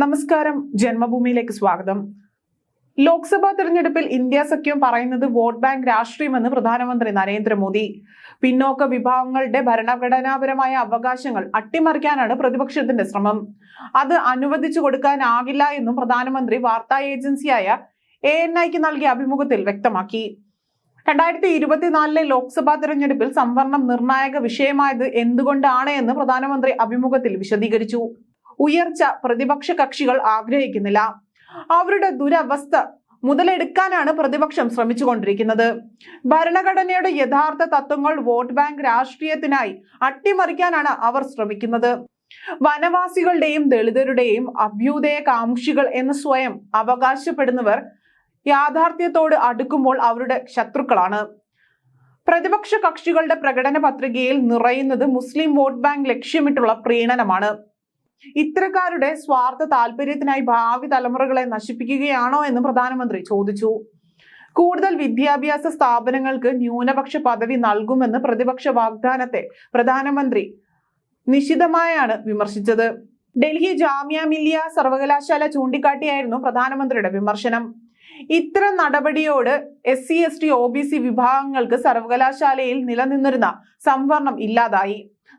നമസ്കാരം ജന്മഭൂമിയിലേക്ക് സ്വാഗതം. ലോക്സഭാ തെരഞ്ഞെടുപ്പിൽ ഇന്ത്യ സഖ്യം പറയുന്നത് വോട്ട് ബാങ്ക് രാഷ്ട്രീയമെന്ന് പ്രധാനമന്ത്രി നരേന്ദ്രമോദി. പിന്നോക്ക വിഭാഗങ്ങളുടെ ഭരണഘടനാപരമായ അവകാശങ്ങൾ അട്ടിമറിക്കാനാണ് പ്രതിപക്ഷത്തിന്റെ ശ്രമം. അത് അനുവദിച്ചു കൊടുക്കാനാകില്ല എന്നും പ്രധാനമന്ത്രി വാർത്താ ഏജൻസിയായ എ എൻ ഐക്ക് നൽകിയ അഭിമുഖത്തിൽ വ്യക്തമാക്കി. രണ്ടായിരത്തി ഇരുപത്തിനാലിലെ ലോക്സഭാ തെരഞ്ഞെടുപ്പിൽ സംവരണം നിർണായക വിഷയമായത് എന്തുകൊണ്ടാണ് എന്ന് പ്രധാനമന്ത്രി അഭിമുഖത്തിൽ വിശദീകരിച്ചു. ഉയർച്ച പ്രതിപക്ഷ കക്ഷികൾ ആഗ്രഹിക്കുന്നില്ല. അവരുടെ ദുരവസ്ഥ മുതലെടുക്കാനാണ് പ്രതിപക്ഷം ശ്രമിച്ചുകൊണ്ടിരിക്കുന്നത്. ഭരണഘടനയുടെ യഥാർത്ഥ തത്വങ്ങൾ വോട്ട് ബാങ്ക് രാഷ്ട്രീയത്തിനായി അട്ടിമറിക്കാനാണ് അവർ ശ്രമിക്കുന്നത്. വനവാസികളുടെയും ദളിതരുടെയും അഭ്യുദയ കാംക്ഷികൾ എന്ന് സ്വയം അവകാശപ്പെടുന്നവർ യാഥാർത്ഥ്യത്തോട് അടുക്കുമ്പോൾ അവരുടെ ശത്രുക്കളാണ്. പ്രതിപക്ഷ കക്ഷികളുടെ പ്രകടന പത്രികയിൽ നിറയുന്നത് മുസ്ലിം വോട്ട് ബാങ്ക് ലക്ഷ്യമിട്ടുള്ള പ്രീണനമാണ്. ഇത്തരക്കാരുടെ സ്വാർത്ഥ താല്പര്യത്തിനായി ഭാവി തലമുറകളെ നശിപ്പിക്കുകയാണോ എന്ന് പ്രധാനമന്ത്രി ചോദിച്ചു. കൂടുതൽ വിദ്യാഭ്യാസ സ്ഥാപനങ്ങൾക്ക് ന്യൂനപക്ഷ പദവി നൽകുമെന്ന് പ്രതിപക്ഷ വാഗ്ദാനത്തെ പ്രധാനമന്ത്രി നിശിതമായാണ് വിമർശിച്ചത്. ഡൽഹി ജാമ്യ മില്ലിയ സർവകലാശാല ചൂണ്ടിക്കാട്ടിയായിരുന്നു പ്രധാനമന്ത്രിയുടെ വിമർശനം. ഇത്തരം നടപടിയോട് S C S T O B C വിഭാഗങ്ങൾക്ക് സർവകലാശാലയിൽ നിലനിന്നിരുന്ന സംവരണം ഇല്ലാതായി.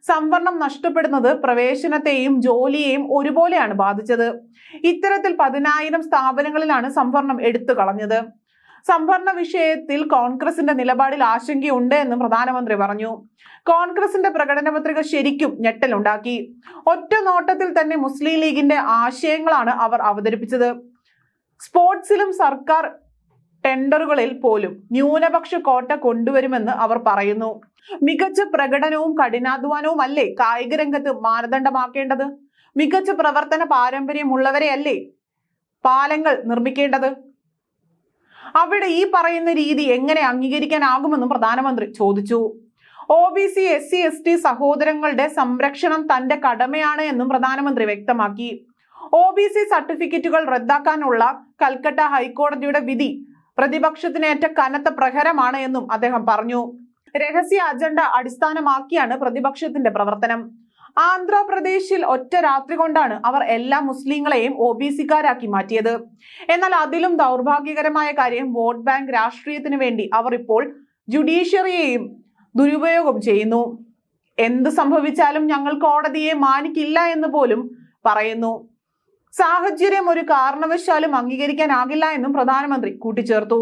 സംവരണം നഷ്ടപ്പെടുന്നത് പ്രവേശനത്തെയും ജോലിയെയും ഒരുപോലെയാണ് ബാധിച്ചത്. ഇത്തരത്തിൽ പതിനായിരം സ്ഥാപനങ്ങളിലാണ് സംവരണം എടുത്തു കളഞ്ഞത്. സംവരണ വിഷയത്തിൽ കോൺഗ്രസിന്റെ നിലപാടിൽ ആശങ്കയുണ്ട് എന്നും പ്രധാനമന്ത്രി പറഞ്ഞു. കോൺഗ്രസിന്റെ പ്രകടന പത്രിക ശരിക്കും ഞെട്ടലുണ്ടാക്കി. ഒറ്റ നോട്ടത്തിൽ തന്നെ മുസ്ലിം ലീഗിന്റെ ആശയങ്ങളാണ് അവർ അവതരിപ്പിച്ചത്. സ്പോർട്സിലും സർക്കാർ ടെൻഡറുകളിൽ പോലും ന്യൂനപക്ഷ കോട്ട കൊണ്ടുവരുമെന്ന് അവർ പറയുന്നു. മികച്ച പ്രകടനവും കഠിനാധ്വാനവും അല്ലേ കായിക രംഗത്ത് മാനദണ്ഡമാക്കേണ്ടത്? മികച്ച പ്രവർത്തന പാരമ്പര്യമുള്ളവരെയല്ലേ പാലങ്ങൾ നിർമ്മിക്കേണ്ടത്? അവിടെ ഈ പറയുന്ന രീതി എങ്ങനെ അംഗീകരിക്കാനാകുമെന്നും പ്രധാനമന്ത്രി ചോദിച്ചു. O B C S C S T സഹോദരങ്ങളുടെ സംരക്ഷണം തന്റെ കടമയാണ് എന്നും പ്രധാനമന്ത്രി വ്യക്തമാക്കി. ഒ ബി സി സർട്ടിഫിക്കറ്റുകൾ റദ്ദാക്കാനുള്ള കൽക്കട്ട ഹൈക്കോടതിയുടെ വിധി പ്രതിപക്ഷത്തിനേറ്റ കനത്ത പ്രഹരമാണ് എന്നും അദ്ദേഹം പറഞ്ഞു. രഹസ്യ അജണ്ട അടിസ്ഥാനമാക്കിയാണ് പ്രതിപക്ഷത്തിന്റെ പ്രവർത്തനം. ആന്ധ്രാപ്രദേശിൽ ഒറ്റ രാത്രി കൊണ്ടാണ് അവർ എല്ലാ മുസ്ലിങ്ങളെയും ഒ ബി സിക്കാരാക്കി മാറ്റിയത്. എന്നാൽ അതിലും ദൗർഭാഗ്യകരമായ കാര്യം വോട്ട് ബാങ്ക് രാഷ്ട്രീയത്തിന് വേണ്ടി അവർ ഇപ്പോൾ ജുഡീഷ്യറിയെയും ദുരുപയോഗം ചെയ്യുന്നു. എന്ത് സംഭവിച്ചാലും ഞങ്ങൾ കോടതിയെ മാനിക്കില്ല എന്ന് പോലും പറയുന്നു. സാഹചര്യം ഒരു കാരണവശാലും അംഗീകരിക്കാനാകില്ല എന്നും പ്രധാനമന്ത്രി കൂട്ടിച്ചേർത്തു.